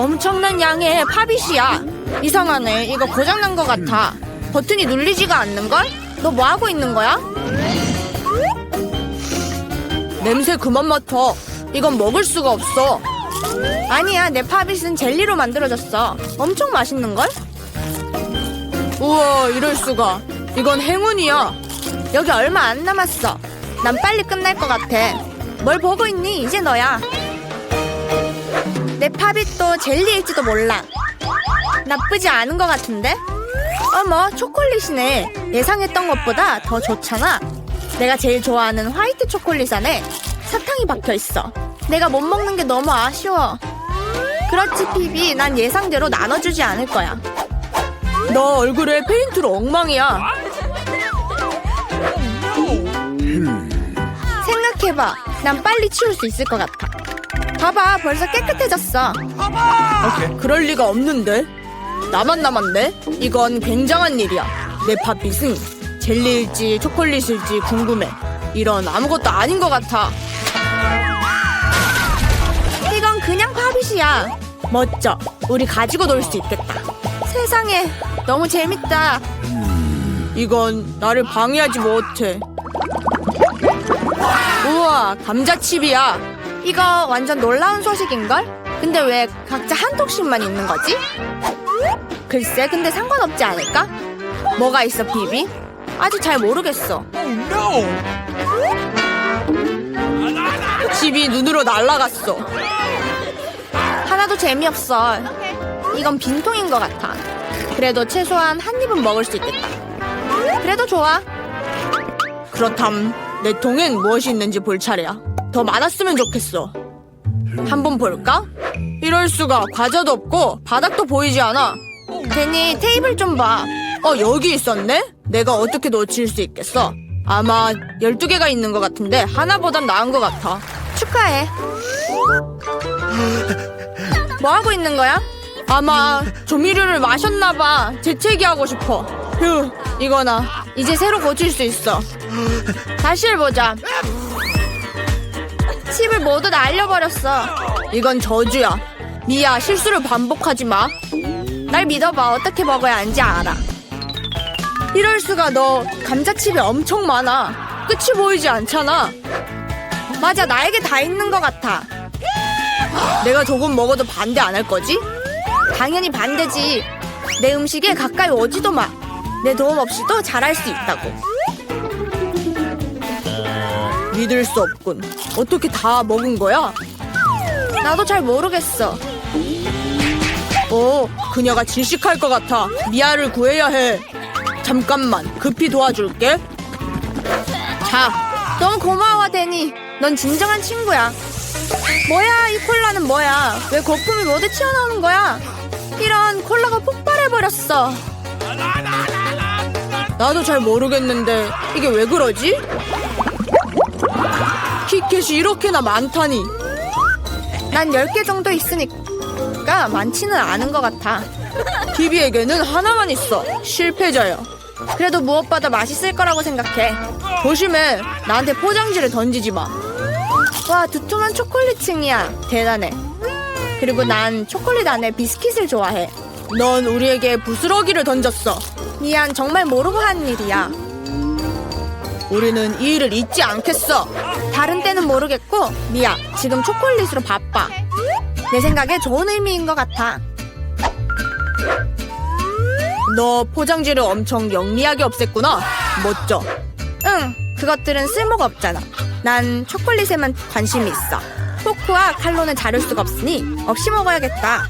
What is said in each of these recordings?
엄청난 양의 팝잇이야. 이상하네. 이거 고장난 것 같아. 버튼이 눌리지가 않는걸? 너 뭐 하고 있는 거야? 냄새 그만 맡아. 이건 먹을 수가 없어. 아니야, 내 팝잇은 젤리로 만들어졌어. 엄청 맛있는걸? 우와, 이럴 수가. 이건 행운이야. 여기 얼마 안 남았어. 난 빨리 끝날 것 같아. 뭘 보고 있니? 이제 너야. 내 팝잇도 젤리일지도 몰라. 나쁘지 않은 것 같은데? 어머, 초콜릿이네. 예상했던 것보다 더 좋잖아. 내가 제일 좋아하는 화이트 초콜릿 안에 사탕이 박혀 있어. 내가 못 먹는 게 너무 아쉬워. 그렇지, 피비. 난 예상대로 나눠주지 않을 거야. 너 얼굴에 페인트로 엉망이야. 생각해봐. 난 빨리 치울 수 있을 것 같아. 봐봐, 벌써 깨끗해졌어. 그럴 리가 없는데. 나만 남았네? 이건 굉장한 일이야. 내 팥빛은 젤리일지 초콜릿일지 궁금해. 이런 아무것도 아닌 것 같아. 이건 그냥 팥빛이야. 멋져. 우리 가지고 놀 수 있겠다. 세상에, 너무 재밌다. 이건 나를 방해하지 못해. 우와, 감자칩이야. 이거 완전 놀라운 소식인걸? 근데 왜 각자 한 통씩만 있는 거지? 글쎄, 근데 상관없지 않을까? 뭐가 있어, 비비? 아직 잘 모르겠어. 집이 눈으로 날아갔어. 하나도 재미없어. 이건 빈통인 것 같아. 그래도 최소한 한 입은 먹을 수 있겠다. 그래도 좋아. 그렇담 내 통엔 무엇이 있는지 볼 차례야. 더 많았으면 좋겠어. 한번 볼까? 이럴 수가 과자도 없고 바닥도 보이지 않아. 데니 테이블 좀 봐. 어 여기 있었네? 내가 어떻게 놓칠 수 있겠어? 아마 12개가 있는 것 같은데 하나보단 나은 것 같아. 축하해. 뭐 하고 있는 거야? 아마 조미료를 마셨나 봐. 재채기 하고 싶어. 휴, 이거나 이제 새로 고칠 수 있어. 다시 해보자. 칩을 모두 날려버렸어. 이건 저주야. 미야, 실수를 반복하지 마. 날 믿어봐. 어떻게 먹어야 하는지 알아. 이럴 수가 너 감자칩이 엄청 많아. 끝이 보이지 않잖아. 맞아, 나에게 다 있는 것 같아. 내가 조금 먹어도 반대 안 할 거지? 당연히 반대지. 내 음식에 가까이 오지도 마. 내 도움 없이도 잘할 수 있다고. 믿을 수 없군. 어떻게 다 먹은 거야? 나도 잘 모르겠어. 오, 그녀가 질식할 것 같아. 미아를 구해야 해. 잠깐만, 급히 도와줄게. 자, 너무 고마워, 데니. 넌 진정한 친구야. 뭐야, 이 콜라는 뭐야? 왜 거품이 모두 튀어나오는 거야? 이런 콜라가 폭발해버렸어. 나도 잘 모르겠는데 이게 왜 그러지? 키켓이 이렇게나 많다니. 난 10개 정도 있으니까 많지는 않은 것 같아. 비비에게는 하나만 있어. 실패자야. 그래도 무엇보다 맛있을 거라고 생각해. 조심해. 나한테 포장지를 던지지 마. 와, 두툼한 초콜릿층이야. 대단해. 그리고 난 초콜릿 안에 비스킷을 좋아해. 넌 우리에게 부스러기를 던졌어. 미안, 정말 모르고 한 일이야. 우리는 이 일을 잊지 않겠어. 다른 때는 모르겠고, 미야, 지금 초콜릿으로 바빠. 내 생각에 좋은 의미인 것 같아. 너 포장지를 엄청 영리하게 없앴구나. 멋져. 응, 그것들은 쓸모가 없잖아. 난 초콜릿에만 관심이 있어. 포크와 칼로는 자를 수가 없으니 없이 먹어야겠다.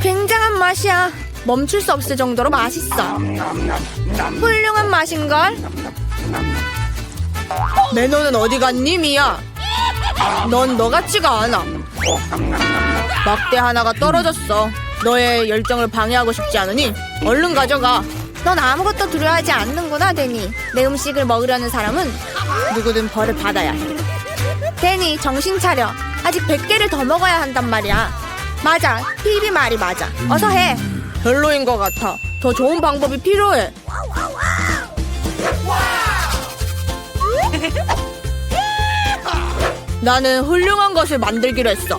굉장한 맛이야. 멈출 수 없을 정도로 맛있어. 훌륭한 맛인걸? 매너는 어디 갔니, 미야? 넌 너 같지가 않아. 막대 하나가 떨어졌어. 너의 열정을 방해하고 싶지 않으니 얼른 가져가. 넌 아무것도 두려워하지 않는구나, 데니. 내 음식을 먹으려는 사람은 누구든 벌을 받아야 해. 데니, 정신 차려. 아직 100개를 더 먹어야 한단 말이야. 맞아, 피비 말이 맞아. 어서 해. 별로인 것 같아. 더 좋은 방법이 필요해. 나는 훌륭한 것을 만들기로 했어.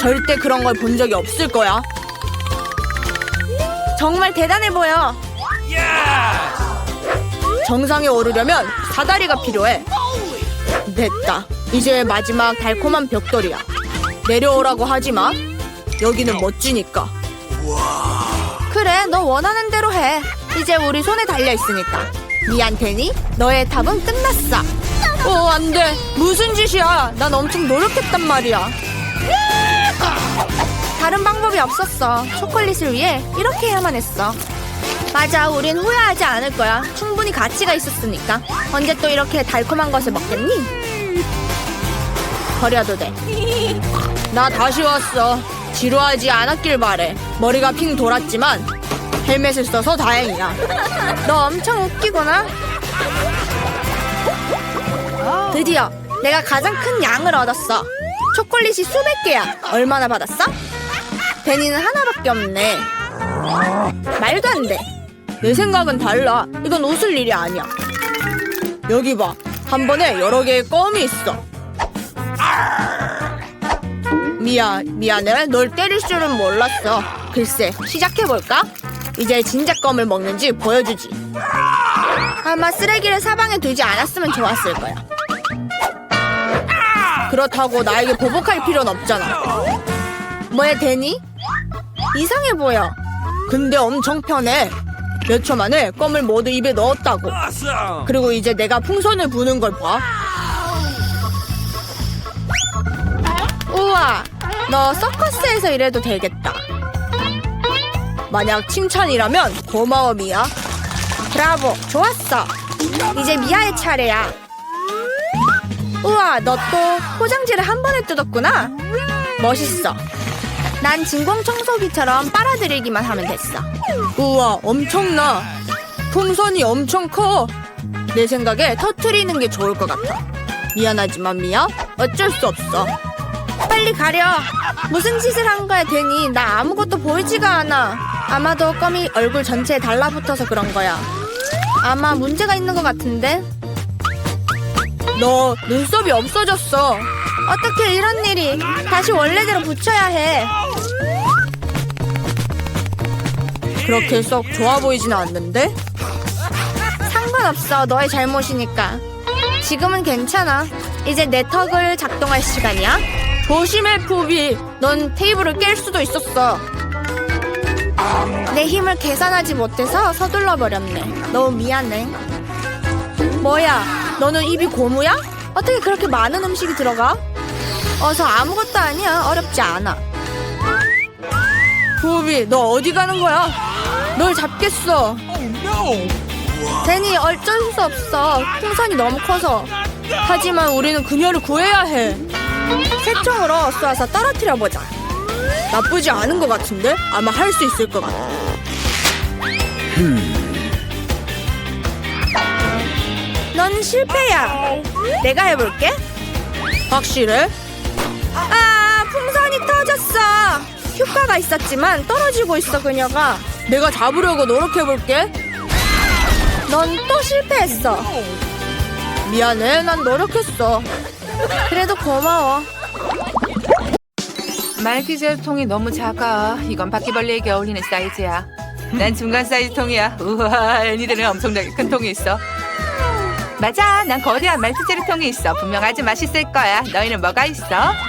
절대 그런 걸 본 적이 없을 거야. 정말 대단해 보여. 정상에 오르려면 사다리가 필요해. 됐다. 이제 마지막 달콤한 벽돌이야. 내려오라고 하지 마. 여기는 멋지니까. 그래, 너 원하는 대로 해. 이제 우리 손에 달려 있으니까. 데니. 너의 답은 끝났어. 어, 안 돼. 무슨 짓이야. 난 엄청 노력했단 말이야. 다른 방법이 없었어. 초콜릿을 위해 이렇게 해야만 했어. 맞아, 우린 후회하지 않을 거야. 충분히 가치가 있었으니까. 언제 또 이렇게 달콤한 것을 먹겠니? 버려도 돼. 나 다시 왔어. 지루하지 않았길 바래. 머리가 핑 돌았지만 헬멧을 써서 다행이야. 너 엄청 웃기구나. 드디어 내가 가장 큰 양을 얻었어. 초콜릿이 수백 개야. 얼마나 받았어? 데니는 하나밖에 없네. 말도 안 돼. 내 생각은 달라. 이건 웃을 일이 아니야. 여기 봐. 한 번에 여러 개의 껌이 있어. 미안, 미안해. 널 때릴 줄은 몰랐어. 글쎄, 시작해볼까? 이제 진짜 껌을 먹는지 보여주지. 아마 쓰레기를 사방에 두지 않았으면 좋았을 거야. 그렇다고 나에게 보복할 필요는 없잖아. 뭐야, 데니? 이상해 보여. 근데 엄청 편해. 몇 초 만에 껌을 모두 입에 넣었다고. 그리고 이제 내가 풍선을 부는 걸 봐. 너 서커스에서 일해도 되겠다. 만약 칭찬이라면 고마워 미야. 브라보, 좋았어. 이제 미아의 차례야. 우와, 너 또 포장지를 한 번에 뜯었구나. 멋있어. 난 진공 청소기처럼 빨아들이기만 하면 됐어. 우와, 엄청나. 풍선이 엄청 커. 내 생각에 터트리는 게 좋을 것 같아. 미안하지만 미야, 어쩔 수 없어. 빨리 가려. 무슨 짓을 한 거야, 데니? 나 아무것도 보이지가 않아. 아마도 껌이 얼굴 전체에 달라붙어서 그런 거야. 아마 문제가 있는 것 같은데? 너 눈썹이 없어졌어. 어떻게 이런 일이? 다시 원래대로 붙여야 해. 그렇게 썩 좋아 보이지는 않는데? 상관없어. 너의 잘못이니까. 지금은 괜찮아. 이제 내 턱을 작동할 시간이야. 조심해, 푸비. 넌 테이블을 깰 수도 있었어. 내 힘을 계산하지 못해서 서둘러 버렸네. 너무 미안해. 뭐야? 너는 입이 고무야? 어떻게 그렇게 많은 음식이 들어가? 어서 아무것도 아니야. 어렵지 않아. 푸비, 너 어디 가는 거야? 널 잡겠어. 데니 어쩔 수 없어. 풍선이 너무 커서. 하지만 우리는 그녀를 구해야 해. 새총으로 쏴서 떨어뜨려 보자. 나쁘지 않은 것 같은데? 아마 할 수 있을 것 같아. 넌 실패야. 내가 해볼게. 확실해? 아, 풍선이 터졌어. 효과가 있었지만 떨어지고 있어 그녀가. 내가 잡으려고 노력해볼게. 넌 또 실패했어. 미안해, 난 노력했어. 그래도 고마워. 말티즈 통이 너무 작아. 이건 바퀴벌레에게 어울리는 사이즈야. 난 중간 사이즈 통이야. 우와, 애니들은 엄청나게 큰 통이 있어. 맞아, 난 거대한 말티제리 통이 있어. 분명 아주 맛있을 거야. 너희는 뭐가 있어?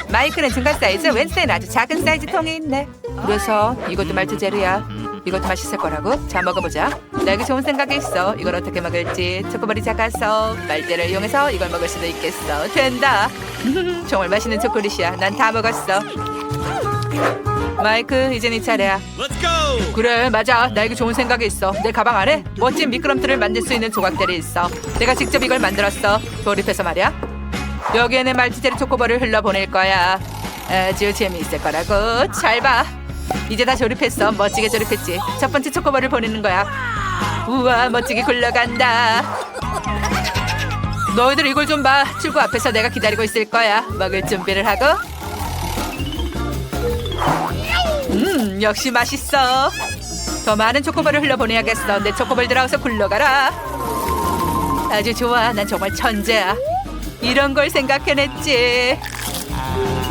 마이크는 중간 사이즈, 웬스는 아주 작은 사이즈 통이 있네. 그래서 이것도 말티제리야. 이것도 맛있을 거라고? 자, 먹어보자. 나에게 좋은 생각이 있어. 이걸 어떻게 먹을지. 초코볼이 작아서 빨대를 이용해서 이걸 먹을 수도 있겠어. 된다. 정말 맛있는 초콜릿이야. 난 다 먹었어. 마이크, 이제 네 차례야. Let's go! 그래 맞아 나에게 좋은 생각이 있어 내 가방 안에 멋진 미끄럼틀을 만들 수 있는 조각들이 있어 내가 직접 이걸 만들었어 조립해서 말이야 여기에는 말티제리 초코볼을 흘러보낼 거야 아주 재미있을 거라고 잘 봐 이제 다 조립했어 멋지게 조립했지 첫 번째 초코볼을 보내는 거야 우와 멋지게 굴러간다 너희들 이걸 좀 봐 출구 앞에서 내가 기다리고 있을 거야 먹을 준비를 하고 음, 역시 맛있어. 더 많은 초코볼을 흘려보내야겠어. 내 초코볼 들어가서 굴러가라. 아주 좋아. 난 정말 천재야. 이런 걸 생각해냈지.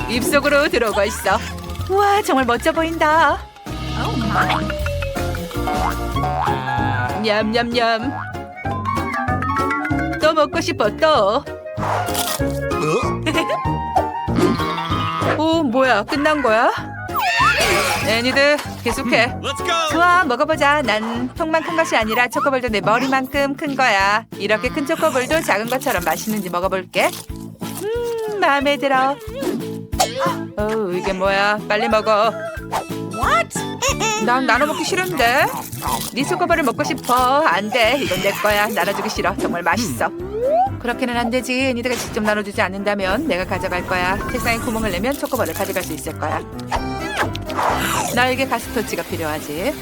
입속으로 들어가 있어. 우와 정말 멋져 보인다. 냠냠냠. 또 먹고 싶어 또. 오 뭐야 끝난 거야? 애니들 계속해. 좋아 먹어보자. 난 통만 큰 것이 아니라 초코볼도 내 머리만큼 큰 거야. 이렇게 큰 초코볼도 작은 것처럼 맛있는지 먹어볼게. 음 마음에 들어. 어 이게 뭐야? 빨리 먹어. 난 나눠 먹기 싫은데. 네 초코볼을 먹고 싶어. 안 돼. 이건 내 거야. 나눠주기 싫어. 정말 맛있어. 그렇게는 안 되지. 니네가 직접 나눠주지 않는다면 내가 가져갈 거야. 세상에 구멍을 내면 초코볼을 가져갈 수 있을 거야. 나에게 가스토치가 필요하지.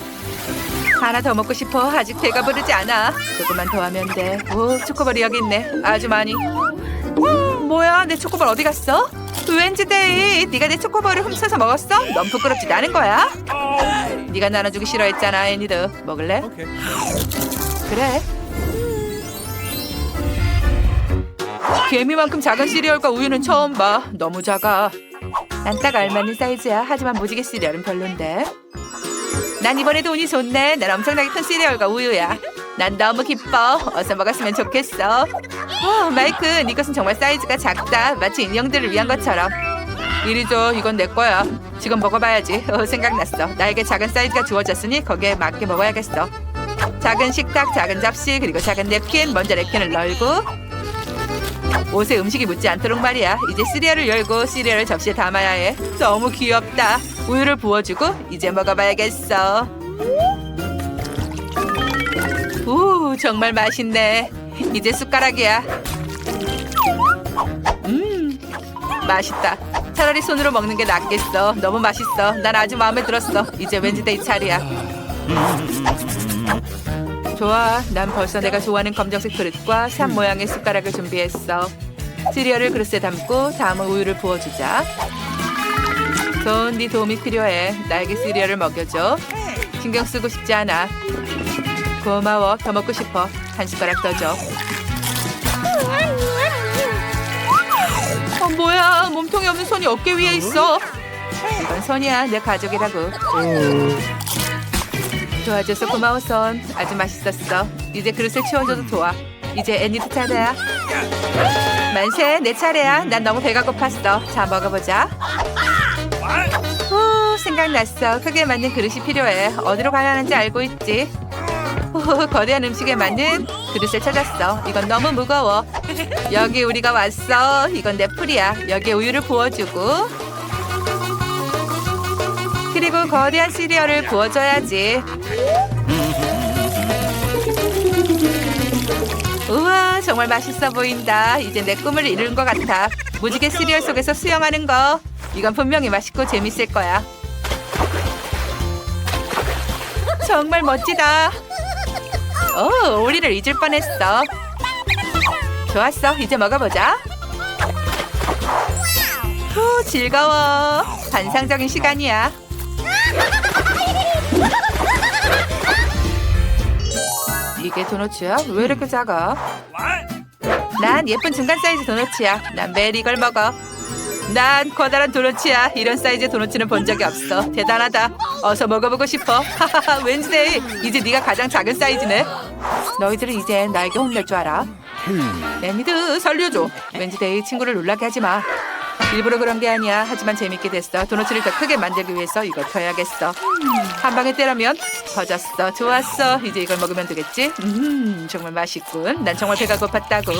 하나 더 먹고 싶어. 아직 배가 부르지 않아. 조금만 더 하면 돼. 오, 초코볼이 여기 있네. 아주 많이. 음, 뭐야, 내 초코볼 어디 갔어? 웬즈데이, 네가 내 초코볼을 훔쳐서 먹었어? 넌 부끄럽지도 않은 거야? 네가 나눠주기 싫어했잖아, 애니드. 먹을래? 그래. 개미만큼 작은 시리얼과 우유는 처음 봐. 너무 작아. 난 딱 알맞는 사이즈야. 하지만 무지개 시리얼은 별론데. 난 이번에도 운이 좋네. 난 엄청나게 큰 시리얼과 우유야. 난 너무 기뻐. 어서 먹었으면 좋겠어. 어, 마이크, 이것은 정말 사이즈가 작다. 마치 인형들을 위한 것처럼. 이리 줘. 이건 내 거야. 지금 먹어봐야지. 어, 생각났어. 나에게 작은 사이즈가 주어졌으니 거기에 맞게 먹어야겠어. 작은 식탁, 작은 접시, 그리고 작은 냅킨. 먼저 냅킨을 널고 옷에 음식이 묻지 않도록 말이야. 이제 시리얼을 열고 시리얼을 접시에 담아야 해. 너무 귀엽다. 우유를 부어주고 이제 먹어봐야겠어. 오, 정말 맛있네. 이제 숟가락이야. 음, 맛있다. 차라리 손으로 먹는 게 낫겠어. 너무 맛있어. 난 아주 마음에 들었어. 이제 왠지데이 차례야. 좋아. 난 벌써 내가 좋아하는 검정색 그릇과 산 모양의 숟가락을 준비했어. 시리얼을 그릇에 담고 다음은 우유를 부어주자. 좋은 네 도움이 필요해. 나에게 시리얼을 먹여줘. 신경 쓰고 싶지 않아. 고마워. 더 먹고 싶어. 한 숟가락 더 줘. 어, 뭐야. 몸통이 없는 손이 어깨 위에 있어. 이건 손이야. 내 가족이라고. 도와줘서 고마워 손. 아주 맛있었어. 이제 그릇을 치워줘도 좋아. 이제 애니도 차례야. 만세 내 차례야. 난 너무 배가 고팠어. 자 먹어보자. 후 생각났어. 크게 맞는 그릇이 필요해. 어디로 가야 하는지 알고 있지. 후, 거대한 음식에 맞는 그릇을 찾았어. 이건 너무 무거워. 여기 우리가 왔어. 이건 내 풀이야. 여기에 우유를 부어주고 그리고 거대한 시리얼을 부어줘야지. 우와 정말 맛있어 보인다. 이제 내 꿈을 이룬 것 같아. 무지개 시리얼 속에서 수영하는 거. 이건 분명히 맛있고 재밌을 거야. 정말 멋지다. 오, 오리를 잊을 뻔했어. 좋았어. 이제 먹어보자. 후, 즐거워. 환상적인 시간이야. 이게 도넛이야? 왜 이렇게 작아? 난 예쁜 중간 사이즈 도넛이야. 난 매일 이걸 먹어. 난 커다란 도넛이야. 이런 사이즈의 도넛은 본 적이 없어. 대단하다. 어서 먹어보고 싶어. 하하하. 웬즈데이. 이제 네가 가장 작은 사이즈네. 너희들은 이제 나에게 혼낼 줄 알아. 애니드 살려줘. 웬즈데이 친구를 놀라게 하지 마. 일부러 그런 게 아니야. 하지만 재밌게 됐어. 도넛을 더 크게 만들기 위해서 이거 켜야겠어. 한 방에 때려면 터졌어. 좋았어. 이제 이걸 먹으면 되겠지? 음, 정말 맛있군. 난 정말 배가 고팠다고.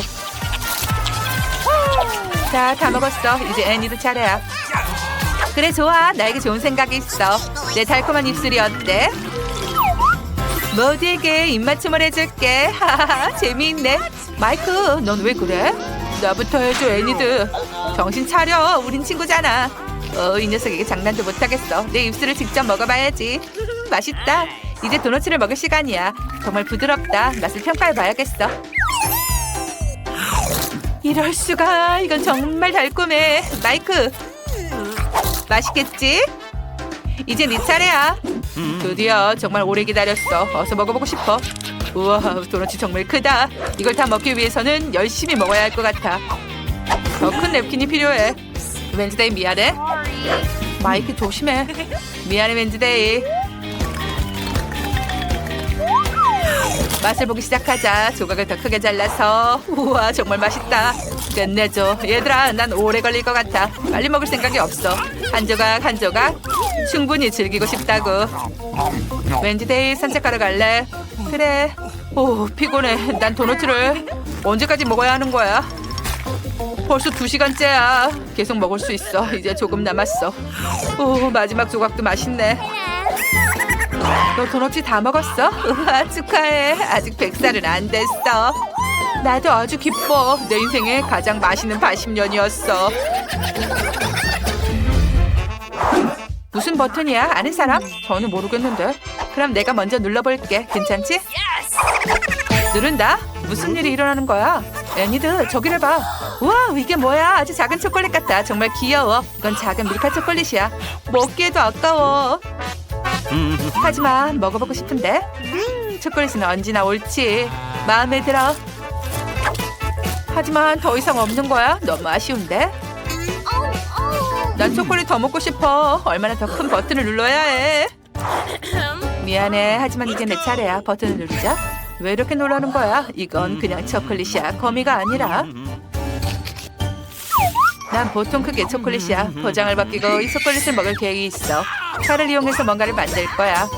자, 다 먹었어. 이제 애니도 차례야. 그래, 좋아. 나에게 좋은 생각이 있어. 내 달콤한 입술이 어때? 모두에게 입맞춤을 해줄게. 하하하, 재미있네. 마이크, 넌 왜 그래? 나부터 해줘, 애니드. 정신 차려. 우린 친구잖아. 어, 이 녀석에게 장난도 못하겠어. 내 입술을 직접 먹어봐야지. 맛있다. 이제 도넛을 먹을 시간이야. 정말 부드럽다. 맛을 평가해봐야겠어. 이럴 수가. 이건 정말 달콤해. 마이크. 맛있겠지? 이제 네 차례야. 드디어 정말 오래 기다렸어. 어서 먹어보고 싶어. 우와, 도넛이 정말 크다. 이걸 다 먹기 위해서는 열심히 먹어야 할 것 같아. 더 큰 냅킨이 필요해. 웬즈데이 미안해. 마이크 조심해. 미안해 웬즈데이. 맛을 보기 시작하자. 조각을 더 크게 잘라서 우와 정말 맛있다. 끝내줘. 얘들아 난 오래 걸릴 것 같아. 빨리 먹을 생각이 없어. 한 조각 한 조각 충분히 즐기고 싶다고. 웬즈데이 산책하러 갈래? 그래. 오 피곤해. 난 도너츠를 언제까지 먹어야 하는 거야? 벌써 두 시간째야. 계속 먹을 수 있어. 이제 조금 남았어. 오 마지막 조각도 맛있네. 너 도넛이 다 먹었어? 우와 축하해. 아직 백살은 안 됐어. 나도 아주 기뻐. 내 인생의 가장 맛있는 80년이었어. 무슨 버튼이야? 아는 사람? 저는 모르겠는데. 그럼 내가 먼저 눌러볼게. 괜찮지? 누른다? 무슨 일이 일어나는 거야? 애니들 저기를 봐. 우와 이게 뭐야? 아주 작은 초콜릿 같다. 정말 귀여워. 이건 작은 밀카 초콜릿이야. 먹기에도 아까워. 하지만 먹어보고 싶은데. 음, 초콜릿은 언제나 옳지. 마음에 들어. 하지만 더 이상 없는 거야? 너무 아쉬운데. 난 초콜릿 더 먹고 싶어. 얼마나 더 큰 버튼을 눌러야 해. 미안해. 하지만 이제 내 차례야. 버튼을 누르자. 왜 이렇게 놀라는 거야? 이건 그냥 초콜릿이야. 거미가 아니라. 난 보통 크게 초콜릿이야. 포장을 벗기고 이 초콜릿을 먹을 계획이 있어. 칼을 이용해서 뭔가를 만들 거야.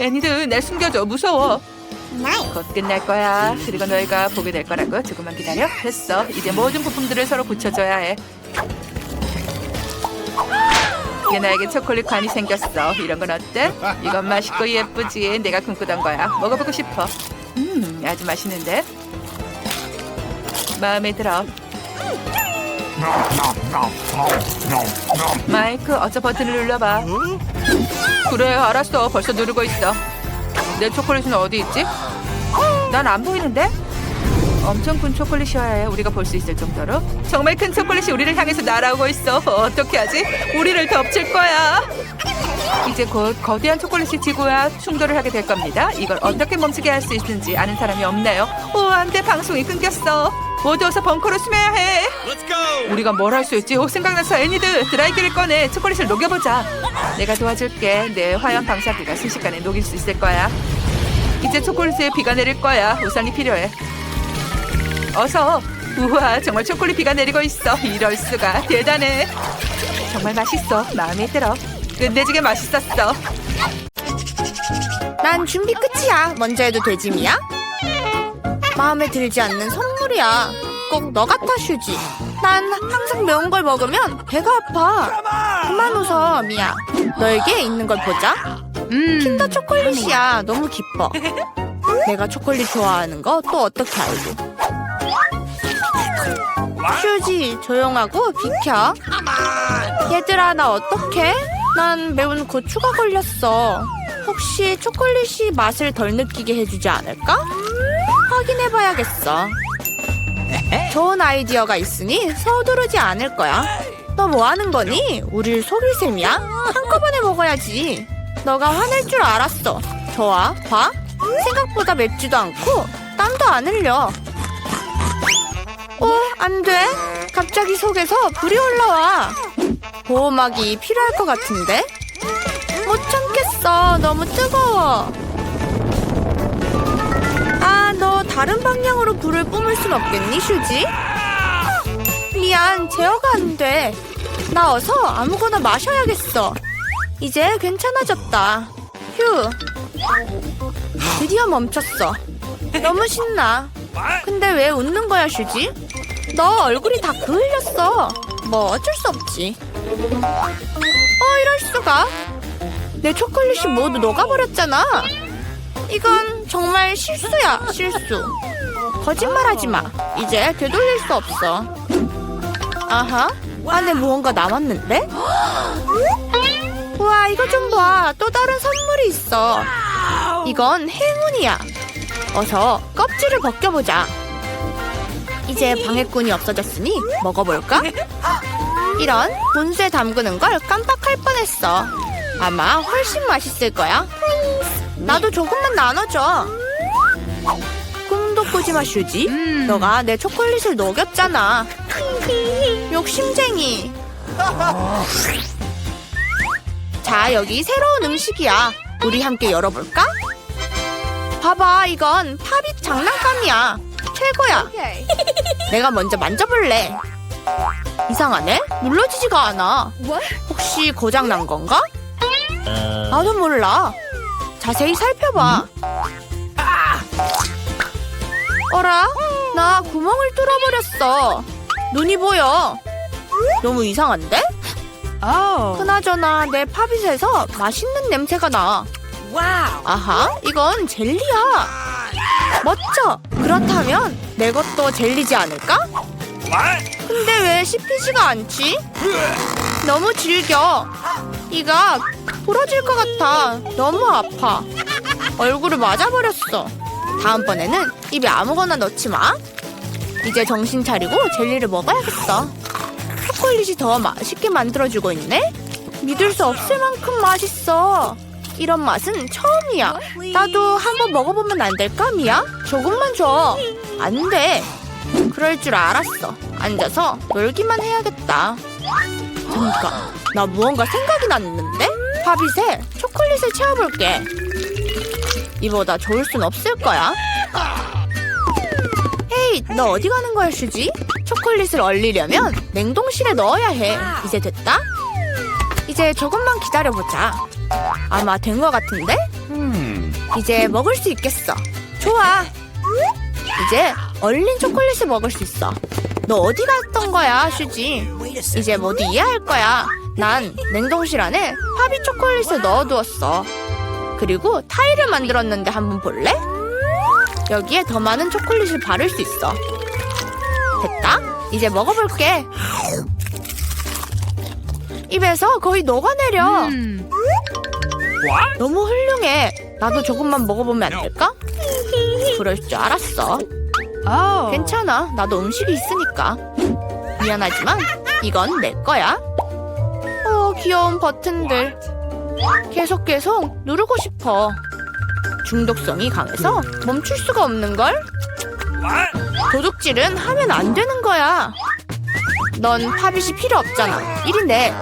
애니들 날 숨겨줘. 무서워. 곧 끝날 거야. 그리고 너희가 보게 될 거라고. 조금만 기다려. 됐어. 이제 모든 부품들을 서로 붙여줘야 해. 이게 나에게 초콜릿 관이 생겼어. 이런 건 어때? 이건 맛있고 예쁘지. 내가 꿈꾸던 거야. 먹어보고 싶어. 음, 아주 맛있는데. 마음에 들어. 마이크, 어서 버튼을 눌러봐. 그래, 알았어. 벌써 누르고 있어. 내 초콜릿은 어디 있지? 난 안 보이는데? 엄청 큰 초콜릿이어야 해. 우리가 볼 수 있을 정도로. 정말 큰 초콜릿이 우리를 향해서 날아오고 있어. 어떻게 하지? 우리를 덮칠 거야. 이제 곧 거대한 초콜릿이 지구와 충돌을 하게 될 겁니다. 이걸 어떻게 멈추게 할 수 있는지 아는 사람이 없나요? 오, 안 돼. 방송이 끊겼어. 모두 어서 벙커로 숨어야 해. 우리가 뭘 할 수 있지? 오, 생각나서 애니드 드라이기를 꺼내 초콜릿을 녹여보자. 내가 도와줄게. 내 화염 방사기가 순식간에 녹일 수 있을 거야. 이제 초콜릿에 비가 내릴 거야. 우산이 필요해. 어서. 우와, 정말 초콜릿 비가 내리고 있어. 이럴 수가. 대단해. 정말 맛있어. 마음에 들어. 끝내주게 맛있었어. 난 준비 끝이야. 먼저 해도 되지, 미야? 마음에 들지 않는 선물이야. 꼭 너 같아, 슈지. 난 항상 매운 걸 먹으면 배가 아파. 그만 웃어, 미야. 너에게 있는 걸 보자. 음. 킨더 초콜릿이야. 너무 기뻐. 내가 초콜릿 좋아하는 거 또 어떻게 알고? 슈지, 조용하고 비켜. 얘들아, 나 어떡해? 난 매운 고추가 걸렸어. 혹시 초콜릿이 맛을 덜 느끼게 해주지 않을까? 확인해봐야겠어. 좋은 아이디어가 있으니 서두르지 않을 거야. 너 뭐 하는 거니? 우릴 속일 셈이야? 한꺼번에 먹어야지. 너가 화낼 줄 알았어. 좋아, 봐. 생각보다 맵지도 않고 땀도 안 흘려. 어, 안 돼. 갑자기 속에서 불이 올라와. 보호막이 필요할 것 같은데? 못 참겠어. 너무 뜨거워. 다른 방향으로 불을 뿜을 순 없겠니, 슈지? 미안, 제어가 안 돼. 나 어서 아무거나 마셔야겠어. 이제 괜찮아졌다. 휴. 드디어 멈췄어. 너무 신나. 근데 왜 웃는 거야, 슈지? 너 얼굴이 다 그을렸어. 뭐 어쩔 수 없지. 어, 이럴 수가. 내 초콜릿이 모두 녹아버렸잖아. 이건 정말 실수야, 실수. 거짓말하지 마. 이제 되돌릴 수 없어. 아하, 안에 무언가 남았는데? 우와, 이거 좀 봐. 또 다른 선물이 있어. 이건 행운이야. 어서 껍질을 벗겨보자. 이제 방해꾼이 없어졌으니 먹어볼까? 이런 본수에 담그는 걸 깜빡할 뻔했어. 아마 훨씬 맛있을 거야. 나도 조금만 나눠줘. 꿈도 꾸지 마, 슈지. 음. 너가 내 초콜릿을 녹였잖아. 욕심쟁이. 자, 여기 새로운 음식이야. 우리 함께 열어볼까? 봐봐, 이건 팝잇 장난감이야. 최고야. 내가 먼저 만져볼래. 이상하네? 눌러지지가 않아. 혹시 고장 난 건가? 나도 몰라. 자세히 살펴봐. 어라? 나 구멍을 뚫어버렸어. 눈이 보여. 너무 이상한데? 그나저나 내 팝잇에서 맛있는 냄새가 나. 아하, 이건 젤리야. 멋져. 그렇다면 내 것도 젤리지 않을까? 근데 왜 씹히지가 않지? 너무 질겨. 이가 부러질 것 같아. 너무 아파. 얼굴을 맞아버렸어. 다음번에는 입에 아무거나 넣지 마. 이제 정신 차리고 젤리를 먹어야겠어. 초콜릿이 더 맛있게 만들어주고 있네? 믿을 수 없을 만큼 맛있어. 이런 맛은 처음이야. 나도 한번 먹어보면 안 될까, 미야? 조금만 줘. 안 돼. 그럴 줄 알았어. 앉아서 놀기만 해야겠다. 잠깐, 나 무언가 생각이 났는데? 팝잇에 초콜릿을 채워볼게. 이보다 좋을 순 없을 거야. 헤이, 너 어디 가는 거야, 슈지? 초콜릿을 얼리려면 냉동실에 넣어야 해. 이제 됐다? 이제 조금만 기다려보자. 아마 된 것 같은데? 이제 먹을 수 있겠어. 좋아. 이제 얼린 초콜릿을 먹을 수 있어. 너 어디 갔던 거야, 슈지? 이제 모두 이해할 거야. 난 냉동실 안에 파비 초콜릿을 넣어두었어. 그리고 타일을 만들었는데 한번 볼래? 여기에 더 많은 초콜릿을 바를 수 있어. 됐다. 이제 먹어볼게. 입에서 거의 녹아내려. 너무 훌륭해. 나도 조금만 먹어보면 안 될까? 그럴 줄 알았어. 괜찮아. 나도 음식이 있으니까. 미안하지만 이건 내 거야. 어, 귀여운 버튼들. 계속 계속 누르고 싶어. 중독성이 강해서 멈출 수가 없는 걸. 도둑질은 하면 안 되는 거야. 넌 팝잇이 필요 없잖아. 이리 내.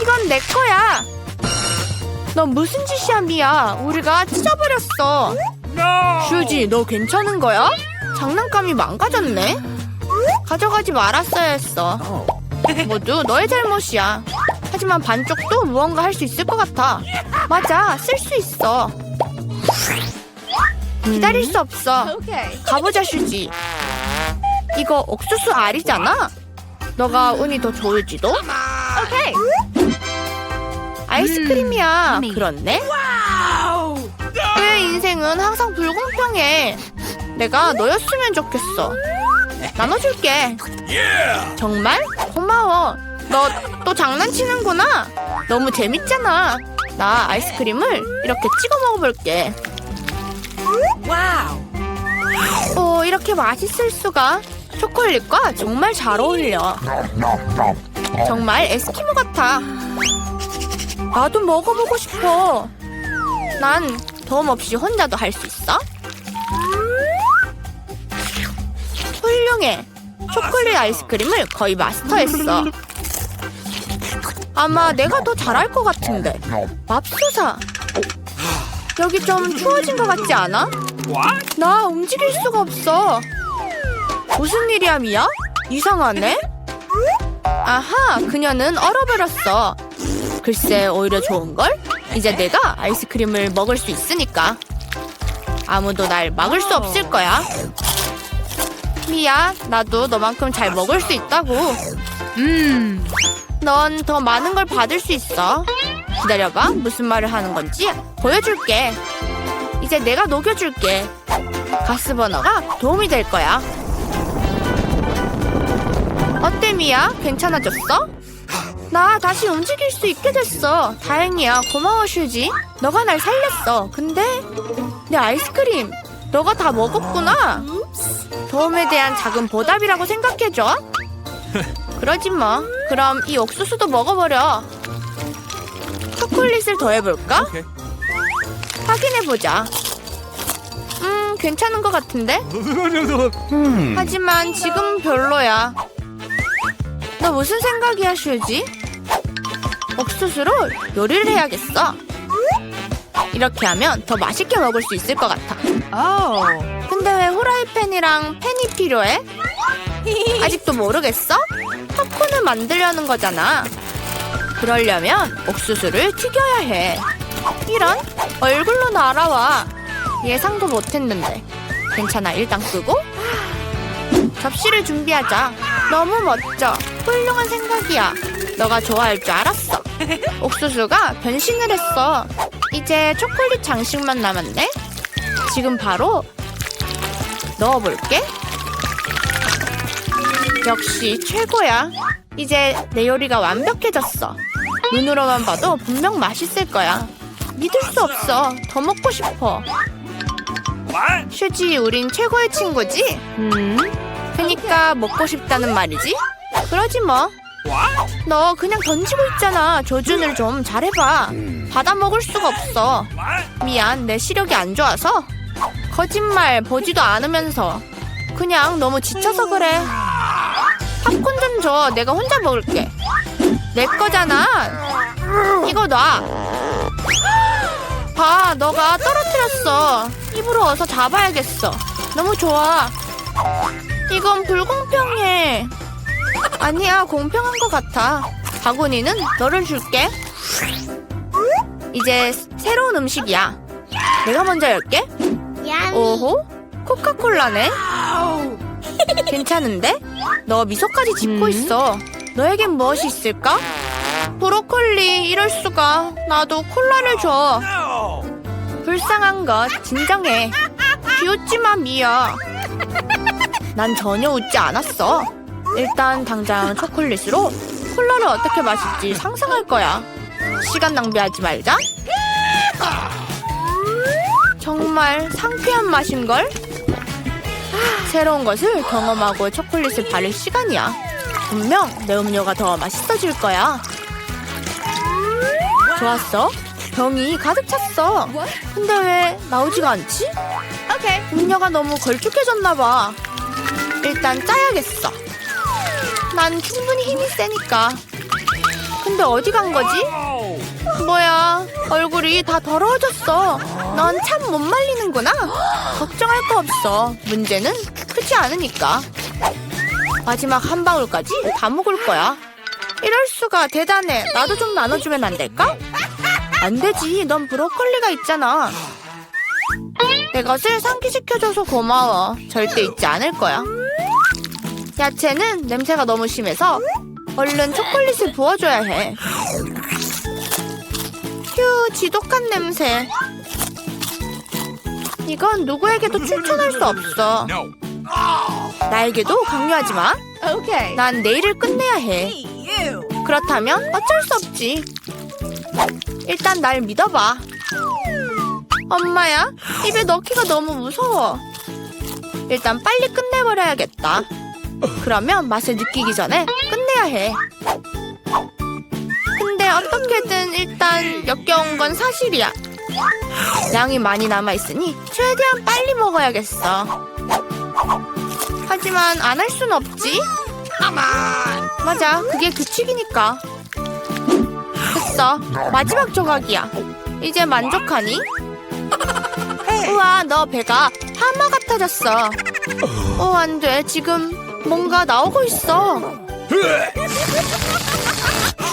이건 내 거야. 넌 무슨 짓이야, 미야? 우리가 찢어버렸어. 슈지, 너 괜찮은 거야? 장난감이 망가졌네. 가져가지 말았어야 했어. 모두 너의 잘못이야. 하지만 반쪽도 무언가 할 수 있을 것 같아. 맞아, 쓸 수 있어. 기다릴 수 없어. 가보자, 슈지. 이거 옥수수 알이잖아. 너가 운이 더 좋을지도. 오케이. 아이스크림이야. 그렇네. 내 인생은 항상 불공평해. 내가 너였으면 좋겠어. 나눠줄게. 정말? 고마워. 너 또 장난치는구나. 너무 재밌잖아. 나 아이스크림을 이렇게 찍어 먹어볼게. 오, 이렇게 맛있을 수가. 초콜릿과 정말 잘 어울려. 정말 에스키모 같아. 나도 먹어보고 싶어. 난 도움 없이 혼자도 할 수 있어? 훌륭해. 초콜릿 아이스크림을 거의 마스터했어. 아마 내가 더 잘할 것 같은데. 맙소사. 여기 좀 추워진 것 같지 않아? 나 움직일 수가 없어. 무슨 일이야, 미야? 이상하네? 아하, 그녀는 얼어버렸어. 글쎄, 오히려 좋은걸? 이제 내가 아이스크림을 먹을 수 있으니까. 아무도 날 막을 수 없을 거야. 미야, 나도 너만큼 잘 먹을 수 있다고. 음. 넌 더 많은 걸 받을 수 있어. 기다려봐. 무슨 말을 하는 건지 보여줄게. 이제 내가 녹여줄게. 가스버너가 도움이 될 거야. 어때, 미야? 괜찮아졌어? 나 다시 움직일 수 있게 됐어. 다행이야. 고마워, 슈지. 너가 날 살렸어. 근데 내 아이스크림 너가 다 먹었구나. 도움에 대한 작은 보답이라고 생각해줘. 그러지 뭐. 그럼 이 옥수수도 먹어버려. 초콜릿을 더해볼까? 확인해보자. 음, 괜찮은 것 같은데? 하지만 지금 별로야. 너 무슨 생각이야, 슈지? 옥수수로 요리를 해야겠어. 이렇게 하면 더 맛있게 먹을 수 있을 것 같아. 오. 근데 왜 후라이팬이랑 팬이 필요해? 아직도 모르겠어? 팝콘을 만들려는 거잖아. 그러려면 옥수수를 튀겨야 해. 이런 얼굴로 날아와. 예상도 못했는데. 괜찮아, 일단 끄고. 접시를 준비하자. 너무 멋져. 훌륭한 생각이야. 너가 좋아할 줄 알았어. 옥수수가 변신을 했어. 이제 초콜릿 장식만 남았네. 지금 바로 넣어볼게. 역시 최고야. 이제 내 요리가 완벽해졌어. 눈으로만 봐도 분명 맛있을 거야. 믿을 수 없어. 더 먹고 싶어. 슈지, 우린 최고의 친구지? 음. 그니까 먹고 싶다는 말이지? 그러지 뭐. 너 그냥 던지고 있잖아. 조준을 좀 잘해봐. 받아 먹을 수가 없어. 미안, 내 시력이 안 좋아서. 거짓말 보지도 않으면서. 그냥 너무 지쳐서 그래. 팝콘 좀 줘. 내가 혼자 먹을게. 내 거잖아. 이거 놔. 봐, 너가 떨어뜨렸어. 입으로 어서 잡아야겠어. 너무 좋아. 이건 불공평해. 아니야, 공평한 것 같아. 바구니는 너를 줄게. 이제 새로운 음식이야. 내가 먼저 열게. 오호? 코카콜라네? 괜찮은데? 너 미소까지 짓고 음. 있어. 너에겐 무엇이 있을까? 브로콜리, 이럴 수가. 나도 콜라를 줘. 불쌍한 것, 진정해. 비웃지 마, 미야. 난 전혀 웃지 않았어. 일단 당장 초콜릿으로 콜라를 어떻게 마실지 상상할 거야. 시간 낭비하지 말자. 정말 상쾌한 맛인걸? 새로운 것을 경험하고 초콜릿을 바를 시간이야. 분명 내 음료가 더 맛있어질 거야. 좋았어. 병이 가득 찼어. 근데 왜 나오지가 않지? 음료가 너무 걸쭉해졌나 봐. 일단 짜야겠어. 난 충분히 힘이 세니까. 근데 어디 간 거지? 뭐야, 얼굴이 다 더러워졌어. 넌 참 못 말리는구나. 걱정할 거 없어. 문제는 크지 않으니까. 마지막 한 방울까지 다 먹을 거야. 이럴 수가 대단해. 나도 좀 나눠주면 안 될까? 안 되지. 넌 브로콜리가 있잖아. 내 것을 상기시켜줘서 고마워. 절대 잊지 않을 거야. 야채는 냄새가 너무 심해서 얼른 초콜릿을 부어줘야 해. 휴, 지독한 냄새. 이건 누구에게도 추천할 수 없어. 나에게도 강요하지 마. 오케이. 난 내일을 끝내야 해. 그렇다면 어쩔 수 없지. 일단 날 믿어봐. 엄마야, 입에 넣기가 너무 무서워. 일단 빨리 끝내버려야겠다. 그러면 맛을 느끼기 전에 끝내야 해. 어떻게든 일단 역겨운 건 사실이야. 양이 많이 남아있으니 최대한 빨리 먹어야겠어. 하지만 안 할 순 없지. 맞아, 그게 규칙이니까. 됐어, 마지막 조각이야. 이제 만족하니? 우와, 너 배가 하마 같아졌어. 어, 안 돼. 지금 뭔가 나오고 있어.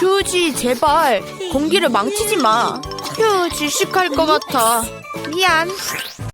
휴지, 제발. 공기를 망치지 마. 휴, 질식할 것 같아. 미안.